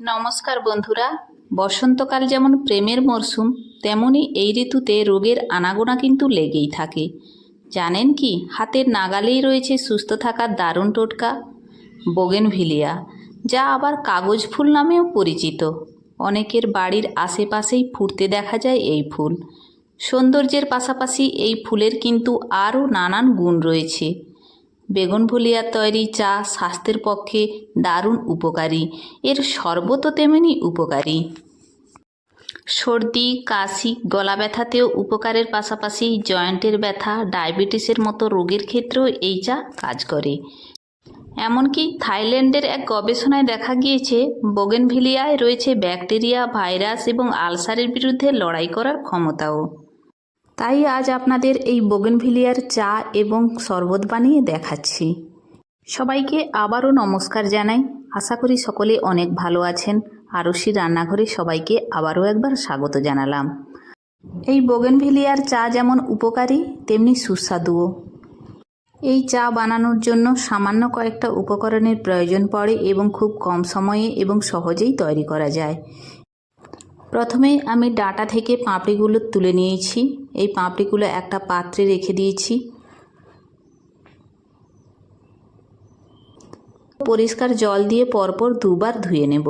নমস্কার বন্ধুরা। বসন্তকাল যেমন প্রেমের মরশুম তেমনি এই ঋতুতে রোগের আনাগোনা কিন্তু লেগেই থাকে। জানেন কি, হাতের নাগালেই রয়েছে সুস্থ থাকার দারুণ টোটকা? বোগেনভিলিয়া, যা আবার কাগজ ফুল নামেও পরিচিত। অনেকের বাড়ির আশেপাশেই ফুটতে দেখা যায় এই ফুল। সৌন্দর্যের পাশাপাশি এই ফুলের কিন্তু আরও নানান গুণ রয়েছে। বেগুনভুলিয়ার তৈরি চা স্বাস্থ্যের পক্ষে দারুণ উপকারী। এর শরবতও তেমনি উপকারী। সর্দি, কাশি, গলা ব্যথাতেও উপকারের পাশাপাশি জয়েন্টের ব্যথা, ডায়াবেটিসের মতো রোগের ক্ষেত্রেও এই চা কাজ করে। এমনকি থাইল্যান্ডের এক গবেষণায় দেখা গিয়েছে, বোগেনভিলিয়ায় রয়েছে ব্যাকটেরিয়া, ভাইরাস এবং আলসারের বিরুদ্ধে লড়াই করার ক্ষমতাও। তাই আজ আপনাদের এই বোগেনভিলিয়ার চা এবং শরবত বানিয়ে দেখাচ্ছি। সবাইকে আবারও নমস্কার জানাই। আশা করি সকলে অনেক ভালো আছেন। আরশি রান্নাঘরে সবাইকে আবারও একবার স্বাগত জানালাম। এই বোগেনভিলিয়ার চা যেমন উপকারী, তেমনি সুস্বাদুও। এই চা বানানোর জন্য সামান্য কয়েকটা উপকরণের প্রয়োজন পড়ে এবং খুব কম সময়ে এবং সহজেই তৈরি করা যায়। প্রথমে আমি ডাটা থেকে পাঁপড়িগুলো তুলে নিয়েছি। এই পাঁপড়িগুলো একটা পাত্রে রেখে দিয়েছি। পরিষ্কার জল দিয়ে পরপর দুবার ধুয়ে নেব।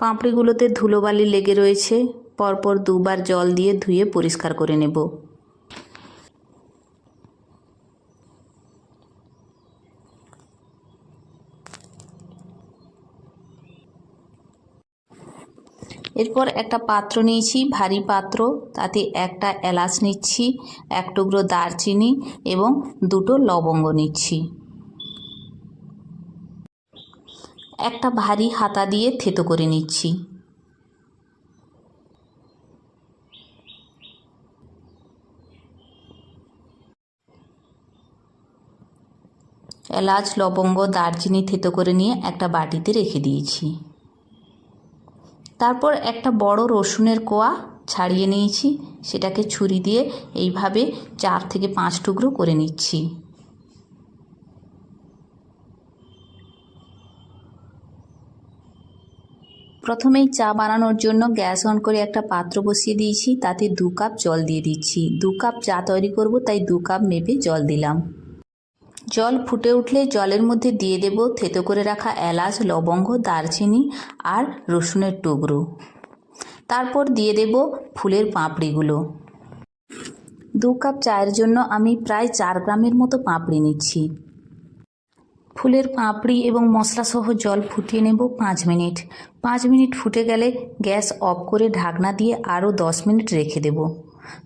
পাঁপড়িগুলোতে ধুলোবালি লেগে রয়েছে। পরপর দুবার জল দিয়ে ধুয়ে পরিষ্কার করে নেব। এরপর একটা পাত্র নিয়েছি, ভারী পাত্র। তাতে একটা এলাচ নিচ্ছি, এক টুকরো দারচিনি এবং দুটো লবঙ্গ নিচ্ছি। একটা ভারী হাতা দিয়ে থেতো করে নিচ্ছি। এলাচ, লবঙ্গ, দারচিনি থেতো করে নিয়ে একটা বাটিতে রেখে দিয়েছি। তারপর একটা বড় রসুনের কোয়া ছাড়িয়ে নিয়েছি। সেটাকে ছুরি দিয়ে এইভাবে চার থেকে পাঁচ টুকরো করে নিচ্ছি। প্রথমেই চা বানানোর জন্য গ্যাস অন করে একটা পাত্র বসিয়ে দিয়েছি। তাতে দু কাপ জল দিয়ে দিচ্ছি। দু কাপ চা তৈরি করব, তাই দু কাপ মেপে জল দিলাম। জল ফুটে উঠলে জলের মধ্যে দিয়ে দেব থেতো করে রাখা এলাচ, লবঙ্গ, দারচিনি আর রসুনের টুকরো। তারপর দিয়ে দেব ফুলের পাঁপড়িগুলো। দু কাপ চায়ের জন্য আমি প্রায় চার গ্রামের মতো পাঁপড়ি নিচ্ছি। ফুলের পাঁপড়ি এবং মশলাসহ জল ফুটিয়ে নেব পাঁচ মিনিট। পাঁচ মিনিট ফুটে গেলে গ্যাস অফ করে ঢাকনা দিয়ে আরও দশ মিনিট রেখে দেব।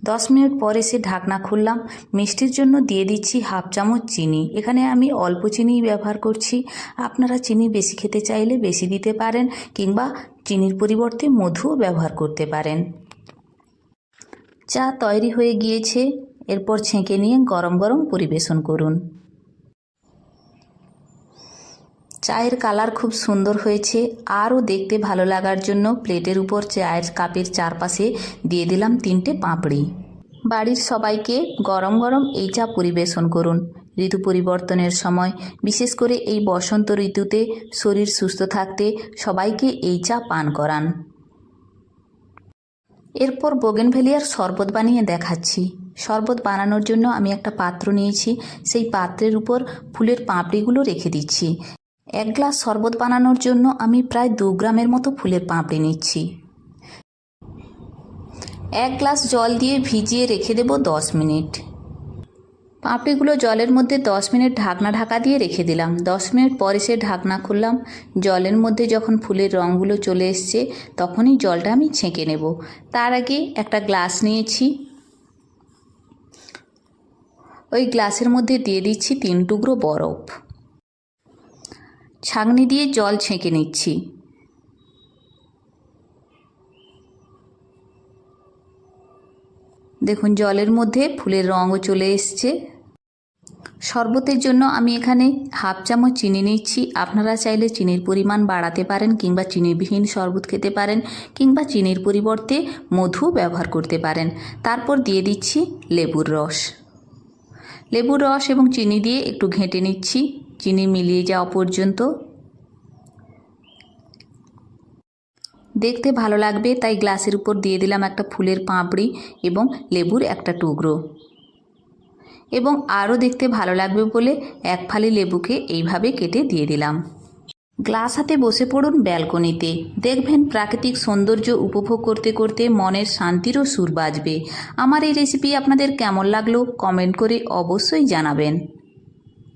দশ মিনিট পরে সে ঢাকনা খুললাম। মিষ্টির জন্য দিয়ে দিচ্ছি হাফ চামচ চিনি। এখানে আমি অল্প চিনিই ব্যবহার করছি। আপনারা চিনি বেশি খেতে চাইলে বেশি দিতে পারেন কিংবা চিনির পরিবর্তে মধুও ব্যবহার করতে পারেন। চা তৈরি হয়ে গিয়েছে। এরপর ছেঁকে নিয়ে গরম গরম পরিবেশন করুন। চায়ের কালার খুব সুন্দর হয়েছে। আরও দেখতে ভালো লাগার জন্য প্লেটের উপর চায়ের কাপের চারপাশে দিয়ে দিলাম তিনটে পাঁপড়ি। বাড়ির সবাইকে গরম গরম এই চা পরিবেশন করুন। ঋতু পরিবর্তনের সময়, বিশেষ করে এই বসন্ত ঋতুতে শরীর সুস্থ থাকতে সবাইকে এই চা পান করান। এরপর বোগেনভেলিয়ার শরবত বানিয়ে দেখাচ্ছি। শরবত বানানোর জন্য আমি একটা পাত্র নিয়েছি। সেই পাত্রের উপর ফুলের পাঁপড়িগুলো রেখে দিচ্ছি। এক গ্লাস শরবত বানানোর জন্য আমি প্রায় দু গ্রামের মতো ফুলের পাঁপড়ি নিচ্ছি। এক গ্লাস জল দিয়ে ভিজিয়ে রেখে দেব দশ মিনিট। পাঁপড়িগুলো জলের মধ্যে দশ মিনিট ঢাকনা ঢাকা দিয়ে রেখে দিলাম। দশ মিনিট পরে সে ঢাকনা খুললাম। জলের মধ্যে যখন ফুলের রঙগুলো চলে এসছে, তখনই জলটা আমি ছেঁকে নেব। তার আগে একটা গ্লাস নিয়েছি। ওই গ্লাসের মধ্যে দিয়ে দিচ্ছি তিন টুকরো বরফ। ছাঁকনি দিয়ে জল ছেঁকে নিচ্ছি। দেখুন, জলের মধ্যে ফুলের রঙও চলে এসছে। শরবতের জন্য আমি এখানে হাফ চামচ চিনি নিচ্ছি। আপনারা চাইলে চিনির পরিমাণ বাড়াতে পারেন কিংবা চিনিবিহীন শরবত খেতে পারেন কিংবা চিনির পরিবর্তে মধু ব্যবহার করতে পারেন। তারপর দিয়ে দিচ্ছি লেবুর রস। লেবুর রস এবং চিনি দিয়ে একটু ঘেঁটে নিচ্ছি। চিনি মিলিয়ে যাওয়া পর্যন্ত। দেখতে ভালো লাগবে, তাই গ্লাসের উপর দিয়ে দিলাম একটা ফুলের পাঁপড়ি এবং লেবুর একটা টুকরো। এবং আরও দেখতে ভালো লাগবে বলে এক ফালি লেবুকে এইভাবে কেটে দিয়ে দিলাম। গ্লাস হাতে বসে পড়ুন ব্যালকনিতে। দেখবেন প্রাকৃতিক সৌন্দর্য উপভোগ করতে করতে মনের শান্তিরও সুর বাজবে। আমার এই রেসিপি আপনাদের কেমন লাগল কমেন্ট করে অবশ্যই জানাবেন।